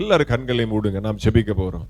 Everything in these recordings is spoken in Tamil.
எல்லாரும் கண்களையும் மூடுங்க நாம் செபிக்க போறோம்.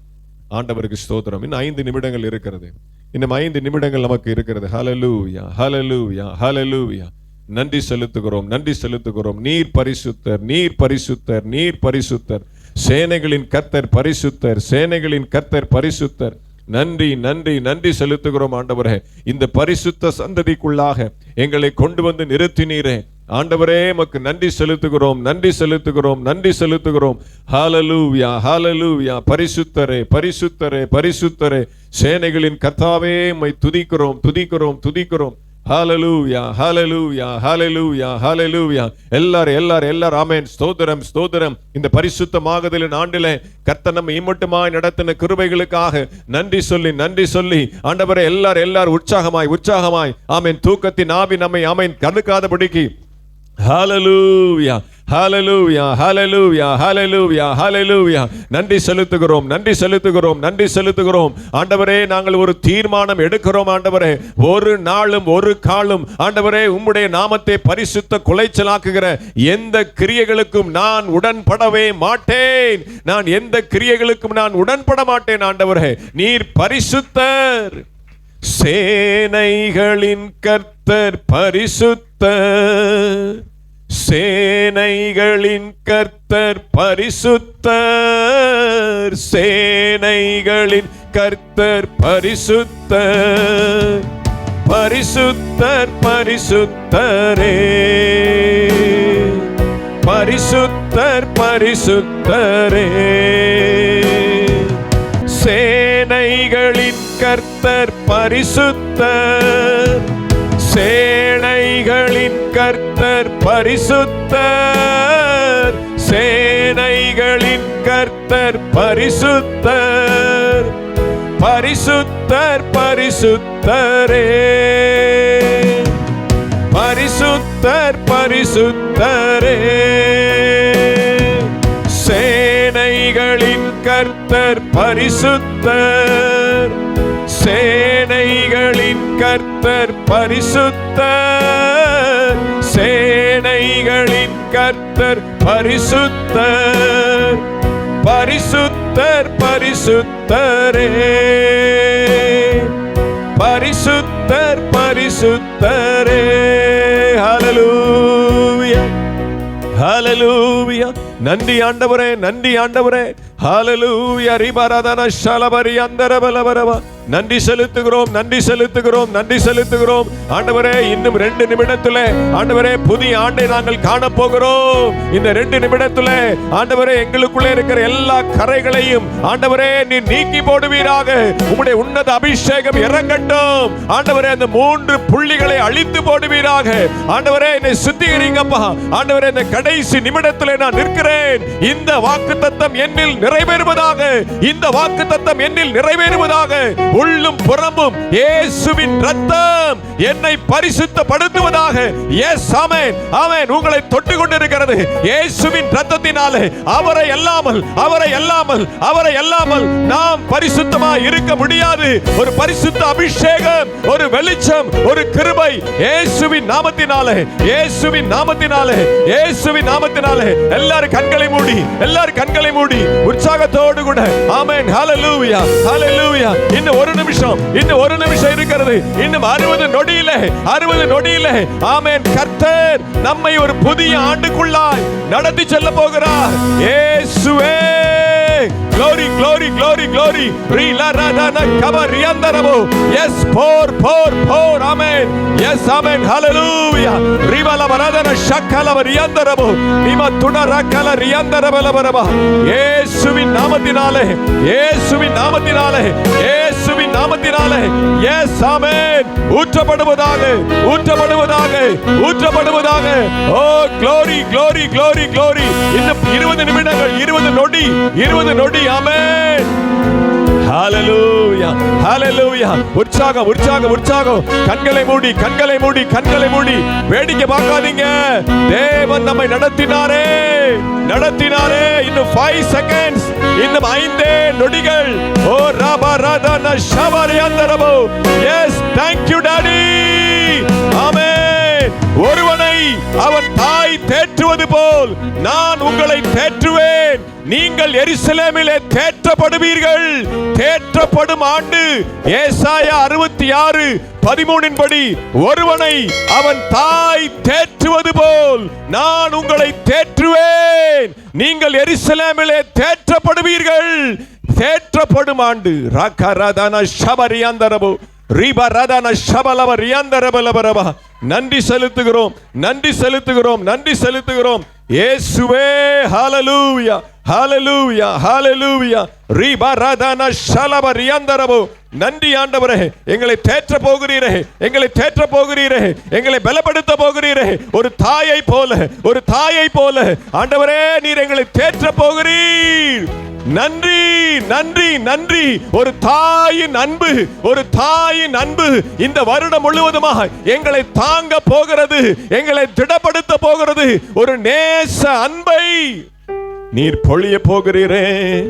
ஆண்டவருக்கு ஸ்தோத்திரம். இன்னும் ஐந்து நிமிடங்கள் இருக்கிறது. இன்னும் ஐந்து நிமிடங்கள் நமக்கு இருக்கிறது. ஹலலூயா ஹலலூயா ஹலலூயா நன்றி செலுத்துகிறோம் நன்றி செலுத்துகிறோம். நீர் பரிசுத்தர் நீர் பரிசுத்தர் நீர் பரிசுத்தர். சேனைகளின் கத்தர் பரிசுத்தர் சேனைகளின் கத்தர் பரிசுத்தர். நன்றி நன்றி நன்றி செலுத்துகிறோம் ஆண்டவரே. இந்த பரிசுத்த சந்ததிக்குள்ளாக எங்களை கொண்டு வந்து நிறுத்தினீரே. ஆண்டவரே மக்கு நன்றி செலுத்துகிறோம் நன்றி செலுத்துகிறோம் நன்றி செலுத்துகிறோம். ஹாலலூவியா ஹாலலூவியா பரிசுத்தரே பரிசுத்தரே பரிசுத்தரே. சேனைகளின் கர்த்தாவே மை துதிக்கிறோம் துதிக்கிறோம் துதிக்கிறோம். ஹாலலூவியா ஹalleluya ஹalleluya ஹalleluya எல்லாரும் எல்லாரும் எல்லாரும் ஆமேன். ஸ்தோத்திரம் ஸ்தோத்திரம். இந்த பரிசுத்தமாகுதலின் ஆண்டிலே கர்த்த நம்ம இம்மட்டுமாய் நடத்தின கிருபைகளுக்காக நன்றி சொல்லி நன்றி சொல்லி. ஆண்டவரே எல்லாரும் எல்லாரும் உற்சாகமாய் உற்சாகமாய். ஆமேன். தூக்கத்தின் ஆவி நம்மை ஆமென் கடுக்காதபடிக்கு ஹalleluya ஹalleluya ஹalleluya ஹலலூயா ஹalleluya நன்றி செலுத்துகிறோம். நன்றி செலுத்துகிறோம். நன்றி செலுத்துகிறோம். ஆண்டவரே நாங்கள் ஒரு தீர்மானம் எடுக்கிறோம் ஆண்டவரே. ஒரு நாளும் ஒரு காலும் ஆண்டவரே உம்முடைய நாமத்தை பரிசுத்த குலைச்சலாக்குகிற எந்த கிரியைகளுக்கும் நான் உடன்படவே மாட்டேன். நான் எந்த கிரியைகளுக்கும் நான் உடன்பட மாட்டேன் ஆண்டவரே. நீர் பரிசுத்தர். சேனைகளின் கர்த்தர். பரிசுத்தர் சேனைகளின் கர்த்தர் பரிசுத்தர் சேனைகளின் கர்த்தர் பரிசுத்தர் பரிசுத்தர் பரிசுத்தரே. பரிசுத்தர் பரிசுத்தரே. சேனைகளின் கர்த்தர் பரிசுத்தர் சேனைகளின் கர்த்தர் பரிசுத்தர். சேனைகளின் கர்த்தர் பரிசுத்தர். பரிசுத்தர் பரிசுத்தரே. பரிசுத்தர் பரிசுத்தரே. சேனைகளின் கர்த்தர் பரிசுத்தர். சேனைகளின் கர்த்தர் பரிசுத்த சேனைகளின் கர்த்தர் பரிசுத்த பரிசுத்தர் பரிசுத்தரே. பரிசுத்தர் பரிசுத்தரே. ஹalleluya. ஹalleluya. நன்றி ஆண்டவரே நன்றி ஆண்டவரே. ஹalleluya ரிபரதன ஷலபரி அந்தரபலபரவ நன்றி செலுத்துகிறோம் நன்றி செலுத்துகிறோம் நன்றி செலுத்துகிறோம். ஆண்டவரே இன்னும் ரெண்டு நிமிடத்துல ஆண்டவரே புதிய ஆண்டை நாங்கள் காண போகிறோம் இந்த ரெண்டு நிமிடத்துல ஆண்டவரே எங்களுக்குள்ளே இருக்கிற எல்லா கரைகளையும் ஆண்டவரே நீ நீக்கி போடுவீராக. உம்முடைய உன்னத அபிஷேகம் இறங்கட்டும். ஆண்டவரே அந்த மூன்று புள்ளிகளை அழித்து போடுவீராக. ஆண்டவரே என்னை சுத்திகரிங்கப்பா. ஆண்டவரே இந்த கடைசி நிமிடத்துல நான் நிற்கிற சொல்லுகிறேன் இந்த வாக்கு தத்தம் என்னில் நிறைவேறுவதாக. இந்த வாக்கு தத்தம் என்னில் நிறைவேறுவதாக. உள்ளும் புறமும் இயேசுவின் ரத்தம் என்னை பரிசுத்தப்படுத்துவதாக. எஸ் ஆமென் ஆமென் உங்களை தொட்டு கொண்டிருக்கிறது இயேசுவின் ரத்தத்தினாலே அவரை அல்லாமல் அவரை அல்லாமல் அவரை அல்லாமல் நாம் பரிசுத்தமாய் இருக்க முடியாது. ஒரு பரிசுத்த அபிஷேகம் ஒரு வெளிச்சம் ஒரு கிருபை இயேசுவின் நாமத்தினாலே. இயேசுவின் நாமத்தினாலே. இயேசுவின் நாமத்தினாலே. எல்லாரும் கண்களை மூடி எல்லாரும் கண்களை மூடி உற்சாகத்தோடு கூட. ஆமென் ஹalleluya ஹalleluya இன்னும் ஒரு நிமிஷம் இன்னும் ஒரு நிமிஷம் இருக்கிறது. இன்னும் அறுபது நொடியில அறுபது நொடியில ஆமேன் கர்த்தர் நம்மை ஒரு புதிய ஆண்டுக்குள்ளாய் நடத்தி செல்ல போகிறார் ஏசுவே glory glory glory glory rila la ra na kaba riandarabo yes pour pour pour amen yes amen hallelujah rivala la na shakala riandarabo nima tuna rakala riandarabala baraba இயேசுவின் நாமத்தினாலே இயேசுவின் நாமத்தினாலே இயேசுவின் நாமத்தினாலே. எஸ் ஆமென் ஊற்றப்படுவதாக ஊற்றப்படுவதாக ஊற்றப்படுவதாக. Oh glory glory glory glory இன்னும் 20 நிமிடங்கள் 20 நொடி 20 நொடி. ஆமென் ஹalleluya ஹalleluya உற்சாகம் உற்சாகம் உற்சாகம். கண்களை மூடி கண்களை மூடி கண்களை மூடி. வேடிக்கை பார்க்காதீங்க. தேவன் நம்மை நடத்தினாரே. நடத்தினாரே. இன்னும் 5 செகண்ட்ஸ் இன்னும் ஐந்தே நொடிகள். ஓ ராபா ராதா ந ஷபரி அந்தரபோ yes thank you daddy amen ஒருவனை அவன் தாய் தேற்றுவது போல் நான் உங்களை தேற்றுவேன். நீங்கள் எருசலேமிலே தேற்றப்படுவீர்கள். தேற்றப்படும் ஆண்டு ஏசாயா அறுபத்தி ஆறு பதிமூணின் படி ஒருவனை அவன் தாய் தேற்றுவது போல் நான் உங்களை தேற்றுவேன். நீங்கள் எருசலேமிலே தேற்றப்படுவீர்கள். தேற்றப்படும் ஆண்டு. ராக்கா ஷபரியாந்தரபு. சபரி அந்தரபு நன்றி செலுத்துகிறோம் நன்றி செலுத்துகிறோம் நன்றி செலுத்துகிறோம். இயேசுவே ஹalleluya ஹalleluya ஹalleluya. ரீபரதன ஷலப ரியாந்தரபு நன்றி ஆண்டவரே எங்களை தேற்ற போகிறீரே எங்களை தேற்ற போகிறீரே எங்களை பலப்படுத்த போகிறீரே. ஒரு தாயை போல ஒரு தாயை போல. ஆண்டவரே நீர் எங்களை தேற்ற போகிறீர். நன்றி நன்றி நன்றி. ஒரு தாயின் அன்பு ஒரு தாயின் அன்பு இந்த வருடம் முழுவதுமாக எங்களை தாங்க போகிறது எங்களை திடப்படுத்த போகிறது. ஒரு நேச அன்பை நீர் பொழிய போகிறீரே.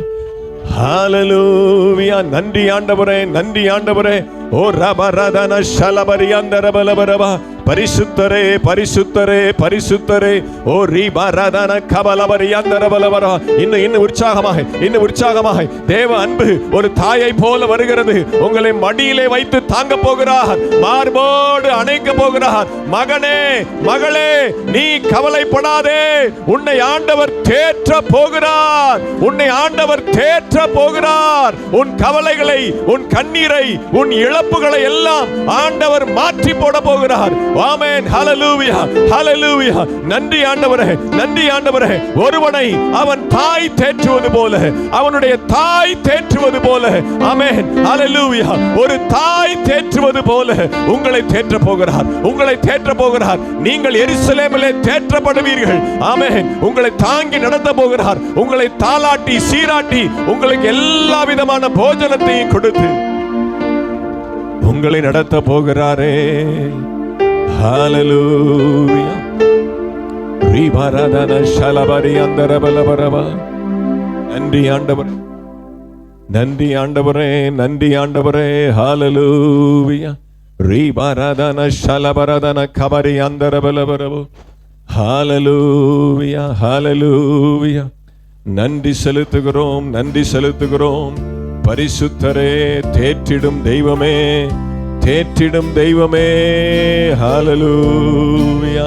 ஹalleluya நன்றி ஆண்டவரே நன்றி ஆண்டவரே. ஓ ரபரதன ஷலபரியந்தரபலபரபா பரிசுத்தரே பரிசுத்தரே பரிசுத்தரே. ஓ ரீபரதன கபலபரியந்தரபலபரா இன்னும் இன்னும் உற்சாகமாக இன்னும் உற்சாகமாக. தேவ அன்பு ஒரு தாயை போல வருகிறது. உங்களை மடியிலே வைத்து தாங்க போகிறார். மார்போடு அணைக்க போகிறார். மகனே மகளே நீ கவலைப்படாதே. உன்னை ஆண்டவர் தேற்ற போகிறார். உன்னை ஆண்டவர் தேற்ற போகிறார். உன் கவலைகளை உன் கண்ணீரை உன் இழப்புகளை எல்லாம் ஆண்டவர் மாற்றி போட போகிறார். ஆமேன். ஹalleluya. ஹalleluya. நன்றி ஆண்டவரே. நன்றி ஆண்டவரே. ஒருவனை அவன் தாய் தேற்றுவது போல அவனுடைய தாய் தேற்றுவது போல. ஆமேன். ஹalleluya. ஒரு தாய் தேற்றுவது போல உங்களை தேற்ற போகிறார். உங்களை தேற்ற போகிறார். நீங்கள் எருசலேமிலே தேற்றப்படுவீர்கள். ஆமேன். உங்களை தாங்கி நடத்த போகிறார். உங்களை தாலாட்டி சீராட்டி உங்களுக்கு எல்லா விதமான போஜனத்தையும் கொடுத்து. உங்களை நடத்த போகிறாரே. ஹalleluya ரீபரதன ஷலபரி அந்தரபலபரபா நன்றி ஆண்டவர் நன்றி ஆண்டவரே நன்றி ஆண்டவரே ஹalleluya ரீபாரதன ஷலபரதன கபரி அந்தரபலபரபு ஹalleluya ஹalleluya நன்றி செலுத்துகிறோம் நன்றி செலுத்துகிறோம் பரிசுத்தரே தேற்றிடும் தெய்வமே தேற்றிடும் தெய்வமே. ஹாலலூயா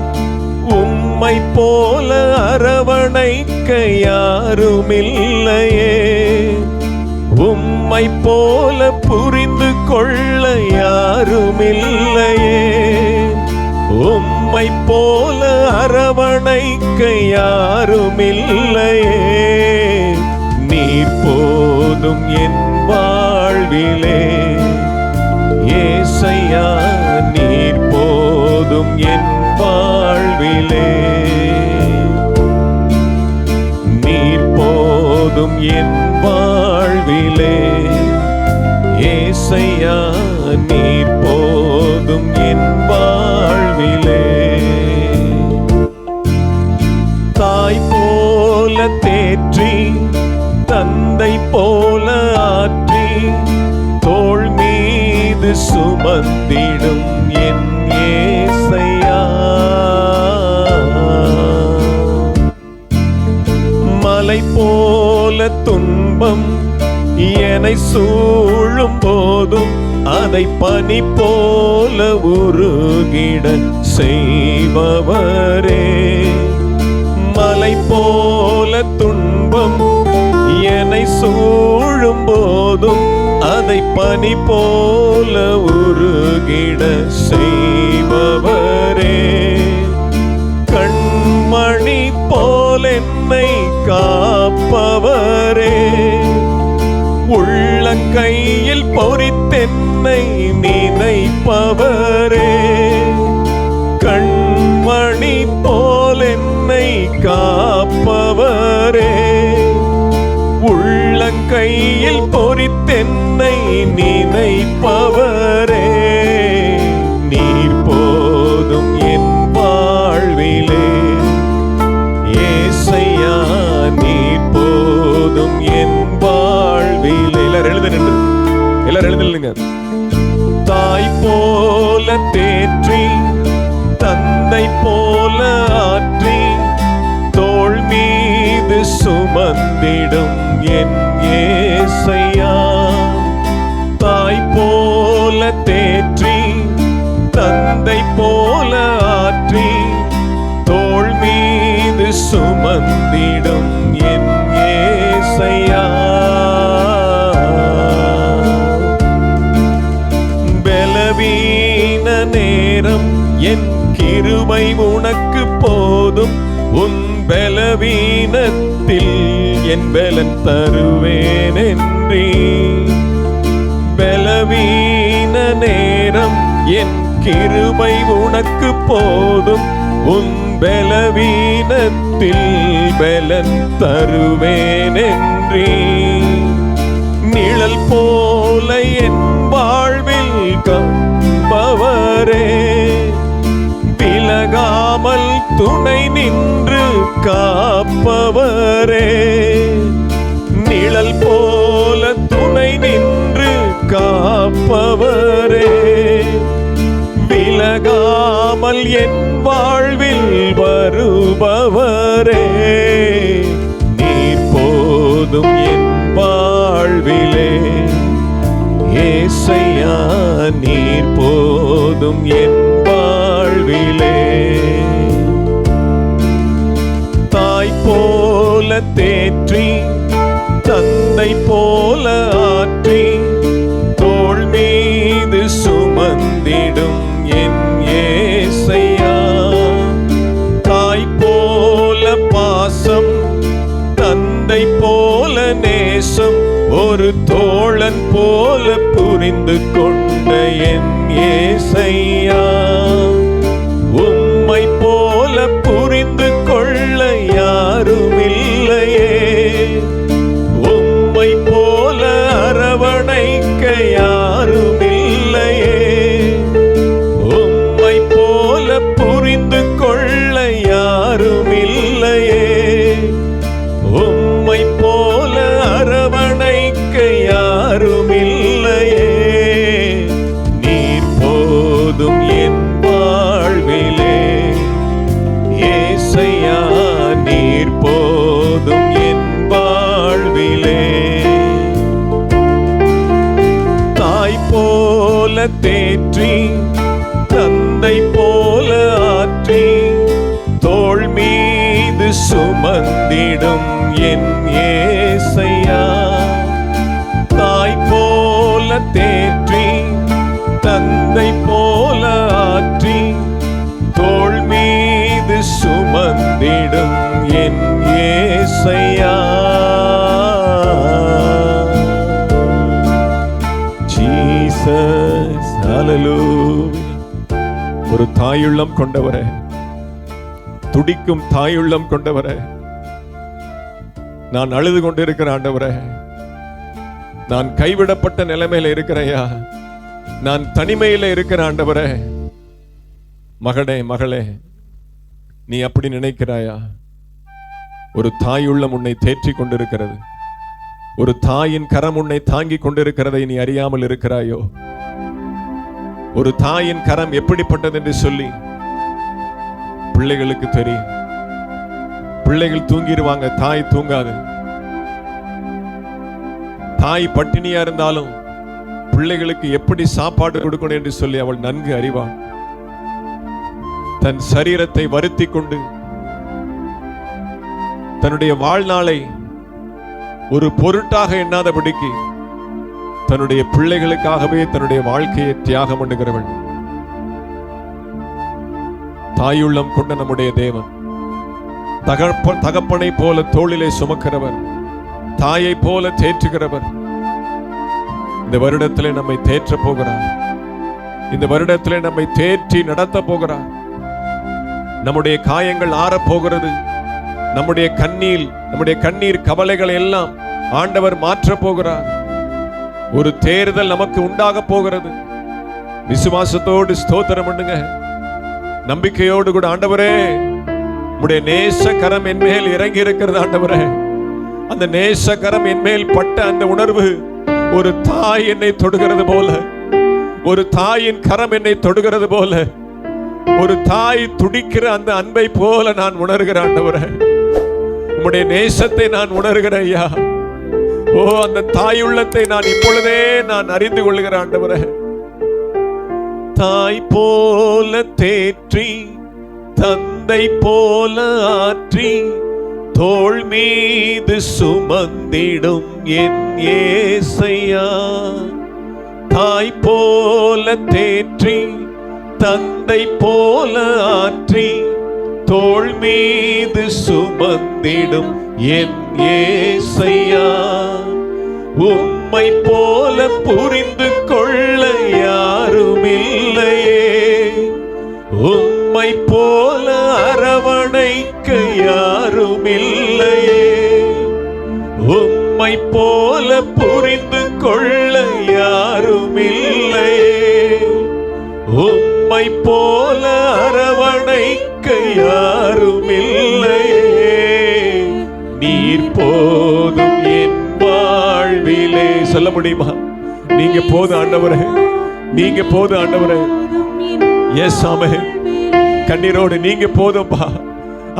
உம்மை போல அரவணைக்க யாருமில்லையே உம்மை போல புரிந்து கொள்ள யாருமில்லையே. உம்மை போல அரவணைக்க யாருமில்லையே நீ போதும் என் வாழ்விலே. ஏசையா நீர் போதும் என் மேலே நீர் போதும் என் வாழ்விலே. ஏசையா நீர் போதும் என் வாழ்விலே. தாய் போல தேற்றி தந்தை போல ஆற்றி தோல் மீது சுமந்திடும் துன்பம் என்னை சூழும் போதும் அதை பனி போல உருகிட செய்பவரே. மலை போல துன்பம் என்னை சூழும் போதும் அதை பனி போல உருகிட செய்பவரே. காப்பவரே. உள்ளங்கையில் பொறித்தென்னை நினைப்பவரே கண்மணி போலென்னை காப்பவரே. உள்ளங்கையில் பொறித்தென்னை நினைப்பவர் சுமந்திடும் என் ஏசையா. தாய் போல தேற்றி தந்தை போல ஆற்றி தோல் மீது சுமந்திடும் என் ஏசையா. பலவீன நேரம் என் கிருமை உனக்கு போதும். உன் பலவீனத்தில் என் பலன் தருவேன் என்றே பலவீன நேரம் என் கிருபை உனக்கு போதும். உன் பலவீனத்தில் பலன் தருவேன் என்றே நிழல் போல என் வாழ்வில் கம்பவரே. விலகாமல் துணை நின்று காப்பவரே. நிழல் போல துணை நின்று காப்பவரே. விலகாமல் என் வாழ்வில் வருபவரே. நீ போதும் என் வாழ்விலே. ஏசையா நீர் போதும் என் தந்தை போல ஆற்றி தோல் மீது சுமந்திடும் என் ஏசையா. தாய் போல பாசம் தந்தை போல நேசம் ஒரு தோழன் போல புரிந்து கொண்ட என் ஏசையா. போல தேற்றி தந்தை போல ஆற்றி தோல் மீது சுமந்திடும் என் ஏசையா தாய் போல தேற்றி தந்தை போல ஆற்றி தோல் மீது சுமந்திடும் என் ஏசையா Jesus. ஒரு தாயுள்ளம் கொண்டவரே. துடிக்கும் தாயுள்ளம் கொண்டவரே. நான் அழுது கொண்டிருக்கிற ஆண்டவரே. நான் கைவிடப்பட்ட நிலைமையில இருக்கிறையா நான் தனிமையில இருக்கிற ஆண்டவரே. மகனே மகளே நீ அப்படி நினைக்கிறாயா? ஒரு தாயுள்ளம் உன்னை தேற்றி கொண்டிருக்கிறது. ஒரு தாயின் கரம் உன்னை தாங்கிக் கொண்டிருக்கிறதை நீ அறியாமல் இருக்கிறாயோ? ஒரு தாயின் கரம் எப்படிப்பட்டது என்று சொல்லி பிள்ளைகளுக்கு தெரியும் பிள்ளைகள் தூங்கிடுவாங்க தாய் தூங்காது. தாய் பட்டினியா இருந்தாலும் பிள்ளைகளுக்கு எப்படி சாப்பாடு கொடுக்கணும் என்று சொல்லி அவள் நன்கு அறிவாள். தன் சரீரத்தை வருத்தி கொண்டு தன்னுடைய வாழ்நாளை ஒரு பொருட்டாக எண்ணாதபடிக்கு தன்னுடைய பிள்ளைகளுக்காகவே தன்னுடைய வாழ்க்கையை தியாகம் பண்ணுகிறவள் தாயுள்ளம் கொண்ட நம்முடைய தேவன். தகப்ப தகப்பனை போல தோளிலே சுமக்கிறவர். தாயை போல தேற்றுகிறவர். இந்த வருடத்திலே நம்மை தேற்ற போகிறார். இந்த வருடத்திலே நம்மை தேற்றி நடத்த போகிறார். நம்முடைய காயங்கள் ஆறப்போகிறது நம்முடைய கண்ணீர் நம்முடைய கண்ணீர் கவலைகள் எல்லாம் ஆண்டவர் மாற்றப் போகிறார். ஒரு தேர்தல் நமக்கு உண்டாக போகிறது. விசுவாசத்தோடு ஸ்தோத்திரம் பண்ணுங்க. நம்பிக்கையோடு கூட ஆண்டவரே உடைய நேச கரம் என் மேல் இறங்கி இருக்கிறது ஆண்டவரே. அந்த நேச கரம் என் மேல் பட்ட அந்த உணர்வு ஒரு தாய் என்னை தொடுகிறது போல ஒரு தாயின் கரம் என்னை தொடுகிறது போல ஒரு தாய் துடிக்கிற அந்த அன்பை போல நான் உணர்கிறேன் ஆண்டவரே. உம்முடைய நேசத்தை நான் உணர்கிறேன் ஐயா. ஓ அந்த தாய் உள்ளத்தை நான் இப்பொழுதே நான் அறிந்து கொள்கிற ஆண்டவர. தாய் போல தேற்றி தந்தை போல ஆற்றி தோள் மீது சுமந்திடும் என் ஏசையா. தாய் போல தேற்றி தந்தை போல ஆற்றி தோல் மீது சுமந்திடும் என் ஏசையா உம்மை போல புரிந்து கொள்ள சொல்ல முடியுமா? நீங்க போதும் ஆண்டவரே நீங்க போது ஆண்டவரே. எஸ் ஆமே கண்ணீரோடு நீங்க போதும்பா.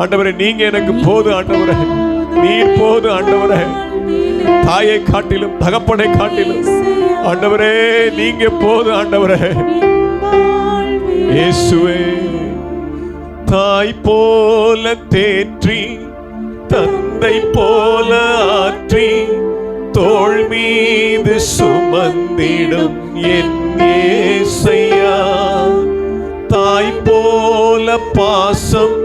ஆண்டவரே நீங்க எனக்கு போது ஆண்டவரே. நீர் போது ஆண்டவரே. தாயை காட்டிலும் தகப்பனை காட்டிலும். ஆண்டவரே நீங்க போது ஆண்டவரே. இயேசுவே தாய் போல தேற்றி தந்தை போல ஆற்றி தோல் மீது சுமந்திடும் என் ஏசையா. தாய் போல பாசம்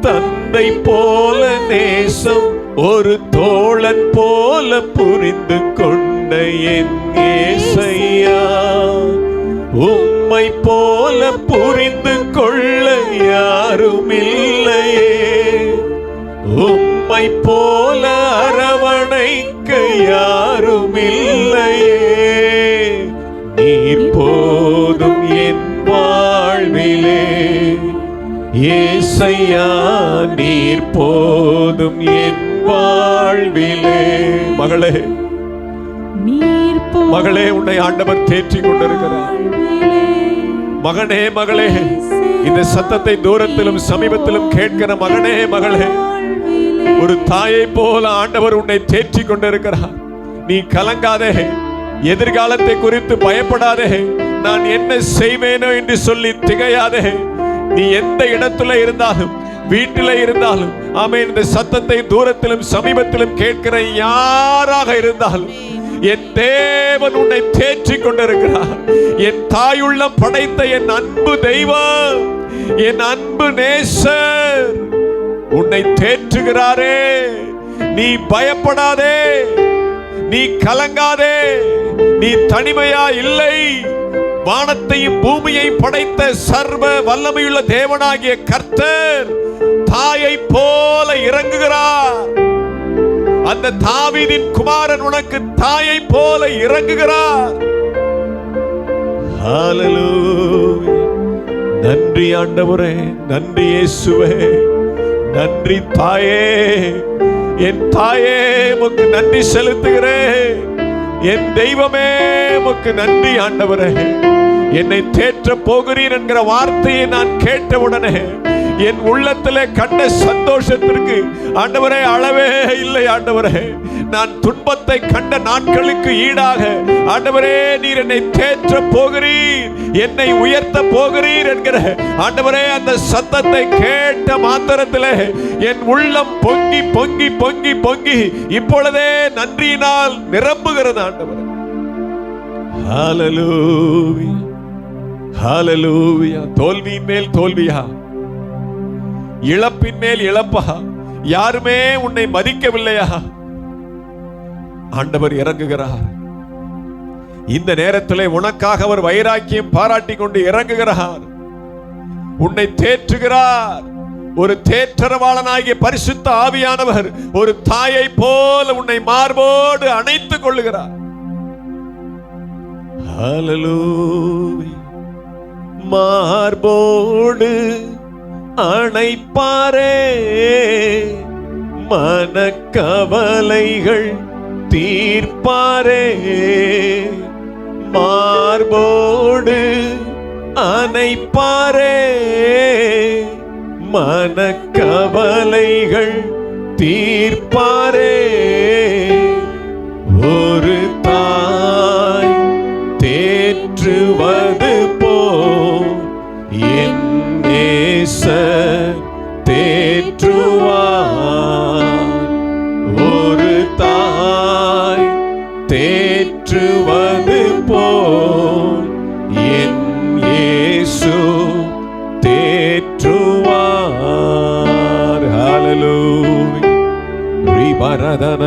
தந்தை போல நேசம் ஒரு தோழன் போல புரிந்து கொண்ட என் ஏசையா. உம்மை போல புரிந்து கொள்ள யாரும் இல்லையே உம்மை போல அரவணைக்க யாரும் இல்லையே நீர் போதும் என் வாழ்விலே. ஏசையா நீர் போதும் என் வாழ்விலே. மகளே மகளே உன்னை ஆண்டவர் தேற்றிக் கொண்டிருக்கிறார். மகனே மகளே இந்த சத்தத்தை தூரத்திலும் சமீபத்திலும் கேட்கிற மகனே மகளே. ஒரு தாயை போல ஆண்டவர் உன்னை தேற்றிக் கொண்டிருக்கிறார். நீ கலங்காதே. எதிர்காலத்தை குறித்து பயப்படாதே. நான் என்ன செய்வேனோ என்று சொல்லி திகையாதே. நீ எந்த இடத்துல இருந்தாலும் வீட்டில இருந்தாலும் ஆமே இந்த சத்தத்தை தூரத்திலும் சமீபத்திலும் கேட்கிற யாராக இருந்தாலும் என் தேவன் உன்னை தேற்றி கொண்டிருக்கிறார். என் தாயுள்ளம் படைத்த என் அன்பு தெய்வம் என் அன்பு நேசர். உன்னை தேற்றுகிறாரே. நீ பயப்படாதே. நீ கலங்காதே. நீ தனிமையா இல்லை. வானத்தையும் பூமியையும் படைத்த சர்வ வல்லமையுள்ள தேவனாகிய கர்த்தர் தாயை போல இறங்குகிறார். அந்த தாவீதின் குமாரன் உனக்கு தாயை போல இறங்குகிறார். நன்றி ஆண்டவரே. நன்றி இயேசுவே. நன்றி தாயே. என் தாயே உமக்கு நன்றி செலுத்துகிறேன் என் தெய்வமே உமக்கு நன்றி ஆண்டவரே. என்னை தேற்ற போகிறீர் என்கிற வார்த்தையை நான் கேட்டவுடனே என் உள்ளத்திலே கண்ட சந்தோஷத்திற்கு ஆண்டவரே அளவே இல்லை ஆண்டவரே. நான் துன்பத்தை கண்ட நாட்களுக்கு ஈடாக ஆண்டவரே நீர் என்னை தேற்ற போகிறீர் என்னை உயர்த்த போகிறீர் என்கிற ஆண்டவரே அந்த சத்தத்தை கேட்ட மாத்திரத்திலே என் உள்ளம் பொங்கி பொங்கி பொங்கி பொங்கி இப்பொழுதே நன்றியினால் நிரம்புகிறது ஆண்டவரே. ஹalleluya ஹalleluya. தோல்வியின் மேல் தோல்வியா? இழப்பின் மேல் இழப்பா? யாருமே உன்னை மதிக்கவில்லையா? ஆண்டவர் இறங்குகிறார். இந்த நேரத்திலே உனக்காக அவர் வைராக்கியம் பாராட்டி கொண்டு இறங்குகிறார். உன்னை தேற்றுகிறார். ஒரு தேற்றரவாளனாகிய பரிசுத்த ஆவியானவர் ஒரு தாயை போல உன்னை மார்போடு அணைத்துக் கொள்ளுகிறார். மார்போடு அணைப்பாரே. மனக்கவலைகள் தீர்ப்பாரே. மார்போடு அணைப்பாரே. மனக்கவலைகள் தீர்ப்பாரே. ஒரு தாய் தேற்றுவது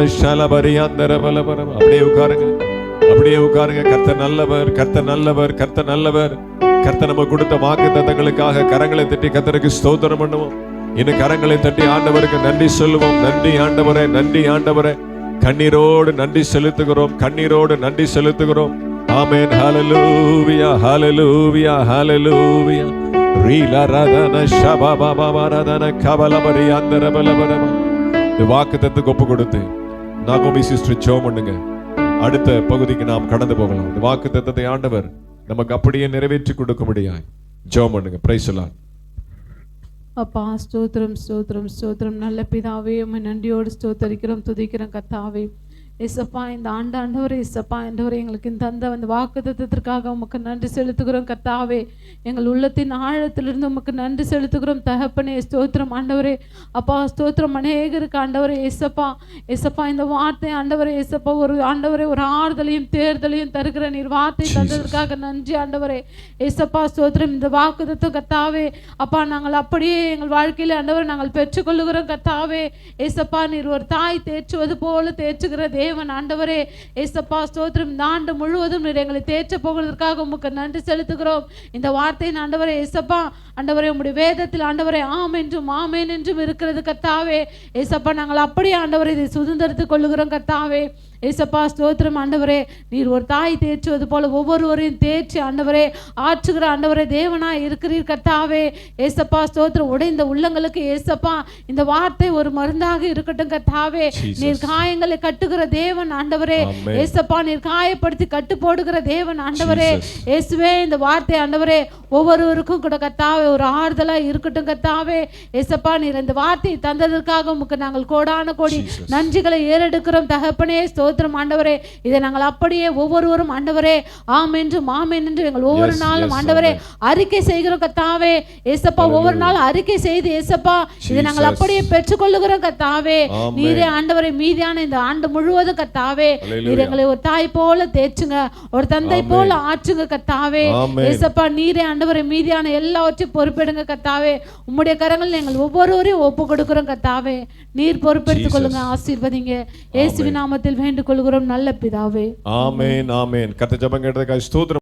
அப்படியே உட்காருங்க. அப்படியே உட்காருங்க. கர்த்த நல்லவர் கர்த்த நல்லவர் கர்த்த நல்லவர். கர்த்த நம்ம கொடுத்த வாக்கு தத்தங்களுக்காக கரங்களை தட்டி கத்தருக்கு ஸ்தோத்திரம் பண்ணுவோம். இன்னும் கரங்களை தட்டி ஆண்டவருக்கு நன்றி சொல்லுவோம். நன்றி ஆண்டவரே நன்றி ஆண்டவரே. கண்ணீரோடு நன்றி செலுத்துகிறோம். கண்ணீரோடு நன்றி செலுத்துகிறோம். ஆமென். ஹalleluya ஹalleluya ஹalleluya. ரீலரதன ஷபபபரதன கபலபரியாந்தர பலபரம வாக்கு தத்து ஒப்பு கொடுத்து நாகோமி சிஸ்டர் ஜோ பண்ணுங்க. அடுத்த பகுதிக்கு நாம் கடந்து போகலாம். இந்த வாக்குத்தத்தத்தை ஆண்டவர் நமக்கு அப்படியே நிறைவேற்றி கொடுக்க முடியாது ஜோ பண்ணுங்க பிரைஸ் சொல்லலாம் அப்பா ஸ்தோத்திரம் ஸ்தோத்திரம் ஸ்தோத்திரம். நல்ல பிதாவே உம்மை நன்றியோடு ஸ்தோத்தரிக்கிறோம் துதிக்கிறோம் கத்தாவே எசப்பா இந்த ஆண்டு ஆண்டவரே எசப்பா ஆண்டவரே எங்களுக்கு இந்த தந்த அந்த வாக்குத்தத்திற்காக உமக்கு நன்றி செலுத்துகிறோம் கத்தாவே எங்கள் உள்ளத்தின் ஆழத்திலிருந்து உமக்கு நன்றி செலுத்துகிறோம். தகப்பனே ஸ்தோத்திரம் ஆண்டவரே. அப்பா ஸ்தோத்திரம் அநேகருக்கு ஆண்டவரே எசப்பா எசப்பா இந்த வார்த்தை ஆண்டவரே எசப்பா ஒரு ஆண்டவரே ஒரு ஆறுதலையும் தேர்தலையும் தருகிற நீர் வார்த்தை தந்ததற்காக நன்றி ஆண்டவரே. ஏசப்பா ஸ்தோத்திரம் இந்த வாக்குதத்தம் கத்தாவே அப்பா நாங்கள் அப்படியே எங்கள் வாழ்க்கையில ஆண்டவரை நாங்கள் பெற்றுக்கொள்ளுகிறோம் கத்தாவே ஏசப்பா நீர் ஒரு தாய் தேற்றுவது போல தேற்றுகிற தேவன் ஆண்டவரே ஏசப்பா ஸ்தோத்திரம். இந்த ஆண்டு முழுவதும் நீர் எங்களை தேற்ற போகிறதற்காக உமக்கு நன்றி செலுத்துகிறோம். இந்த வார்த்தையின் ஆண்டவரே ஏசப்பா ஆண்டவரே உம்முடைய வேதத்தில் ஆண்டவரே ஆம் என்றும் ஆமேன் என்றும் இருக்கிறது கத்தாவே ஏசப்பா நாங்கள் அப்படியே ஆண்டவரை இதை சுதந்திரத்துக் கொள்ளுகிறோம் கத்தாவே ஏசப்பா ஸ்தோத்திரம் ஆண்டவரே. நீர் ஒரு தாய் தேற்றுவது போல ஒவ்வொருவரையும் தேற்றி ஆண்டவரே ஆற்றுகிற ஆண்டவரே தேவனாய் இருக்கிறீர் கர்த்தாவே. ஏசப்பா ஸ்தோத்திரம். உடைந்த உள்ளங்களுக்கு ஏசப்பா இந்த வார்த்தை ஒரு மருந்தாக இருக்கட்டும் கர்த்தாவே. நீர் காயங்களை கட்டுகிற தேவன் ஆண்டவரே. ஏசப்பா நீர் காயப்படுத்தி கட்டு போடுகிற தேவன் ஆண்டவரே. இயேசுவே இந்த வார்த்தை ஆண்டவரே ஒவ்வொருவருக்கும் கூட கத்தாவே ஒரு ஆறுதலா இருக்கட்டும் கத்தாவே ஏசப்பா நீர் இந்த வார்த்தையை தந்ததற்காக உமக்கு நாங்கள் கோடான கோடி. நன்றிகளை ஏறெடுக்கிறோம். தகப்பனே ஸ்தோத்திரம் ஆண்டவரே இதை நாங்கள் அப்படியே ஒவ்வொருவரும் ஆண்டவரே ஆம் என்றும் ஆமென் என்று எங்கள் ஒவ்வொரு நாளும் ஆண்டவரே. அறிக்கை செய்கிறோம் கத்தாவே ஏசப்பா ஒவ்வொரு நாளும் அறிக்கை செய்து ஏசப்பா இதை நாங்கள். அப்படியே பெற்றுக்கொள்ளுகிறோம் கத்தாவே. நீரே ஆண்டவரே மீதியான இந்த ஆண்டு முழுவதும் கத்தாவே. நீர் எங்களை ஒரு தாய் போல தேற்றுங்க ஒரு தந்தை. போல ஆற்றுங்க கத்தாவே. ஏசப்பா நீரே ஆண்டவரே மீதியான எல்லாவற்றையும் பொறுப்பெடுங்க கத்தாவே உம்முடைய கரங்களில் எங்கள் ஒவ்வொருவரையும் ஒப்பு கொடுக்கிறோம் கத்தாவே நீர் பொறுப்பெடுத்துக் கொள்ளுங்க ஆசீர்வதிங்க இயேசுவின் நாமத்தில் வேண்டிக் கேட்டுக்கொள்கிறோம் நல்ல பிதாவே. ஆமேன் ஆமேன். கத்த ஜபம் கேட்டதுக்காக ஸ்தோத்திரம்.